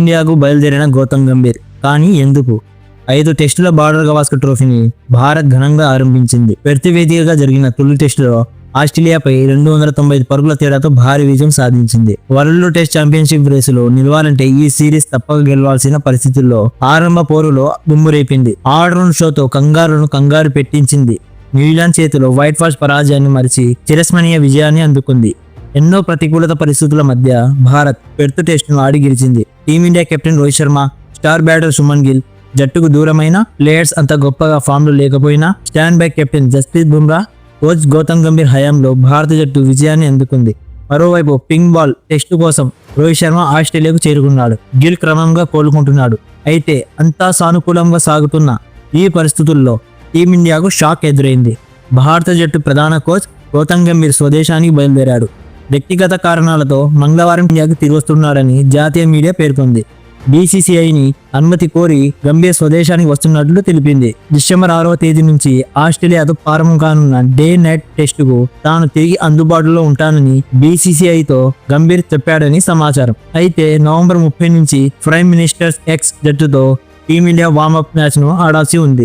ఇండియాకు బయలుదేరిన గౌతమ్ గంభీర్. కానీ ఎందుకు? ఐదు టెస్టుల బార్డర్ గవాస్కర్ ట్రోఫీని భారత్ ఘనంగా ఆరంభించింది. ప్రతివేదికగా జరిగిన తొలి టెస్టులో ఆస్ట్రేలియాపై రెండు వందల తొంభై ఐదు పరుగుల తేడాతో భారీ విజయం సాధించింది. వరల్డ్ టెస్ట్ ఛాంపియన్షిప్ రేసులో నిలవాలంటే ఈ సిరీస్ తప్పక గెలవాల్సిన పరిస్థితుల్లో ఆరంభ పోరులో బుమ్మురేపింది ఆల్రౌండ్ షోతో కంగారును కంగారు పెట్టించింది. న్యూజిలాండ్ చేతిలో వైట్ వాష్ పరాజయాన్ని మరిచి చిరస్మణీయ విజయాన్ని అందుకుంది. ఎన్నో ప్రతికూలత పరిస్థితుల మధ్య భారత్ పెర్త్ టెస్టును ఆడి గెలిచింది. Team India captain Rohit Sharma star batter Shubman Gill జట్టుకు దూరమైన ప్లేయర్స్ అంత గొప్పగా ఫామ్లో లేకపోయినా stand by captain Jasprit Bumrah coach Gautam Gambhir హయాంలో భారత జట్టు విజయాన్ని అందుకుంది. మరోవైపు పింక్ బాల్ టెస్టు కోసం రోహిత్ శర్మ ఆస్ట్రేలియాకు చేరుకున్నాడు. గిల్ క్రమంగా కోలుకుంటున్నాడు. అయితే అంతా సానుకూలంగా సాగుతున్న ఈ పరిస్థితుల్లో టీమిండియాకు షాక్ ఎదురైంది. భారత జట్టు ప్రధాన కోచ్ గౌతమ్ గంభీర్ స్వదేశానికి బయలుదేరాడు. వ్యక్తిగత కారణాలతో మంగళవారం ఇండియాకు తిరిగొస్తున్నాడని జాతీయ మీడియా పేర్కొంది. బీసీసీఐని అనుమతి కోరి గంభీర్ స్వదేశానికి వస్తున్నట్లు తెలిపింది. డిసెంబర్ ఆరవ తేదీ నుంచి ఆస్ట్రేలియాతో ప్రారంభం కానున్న డే నైట్ టెస్టుకు తాను తిరిగి అందుబాటులో ఉంటానని బీసీసీఐతో గంభీర్ చెప్పాడని సమాచారం. అయితే నవంబర్ ముప్పై నుంచి ప్రైమ్ మినిస్టర్స్ ఎక్స్ జట్టుతో టీమిండియా వార్మప్ మ్యాచ్ను ఆడాల్సి ఉంది.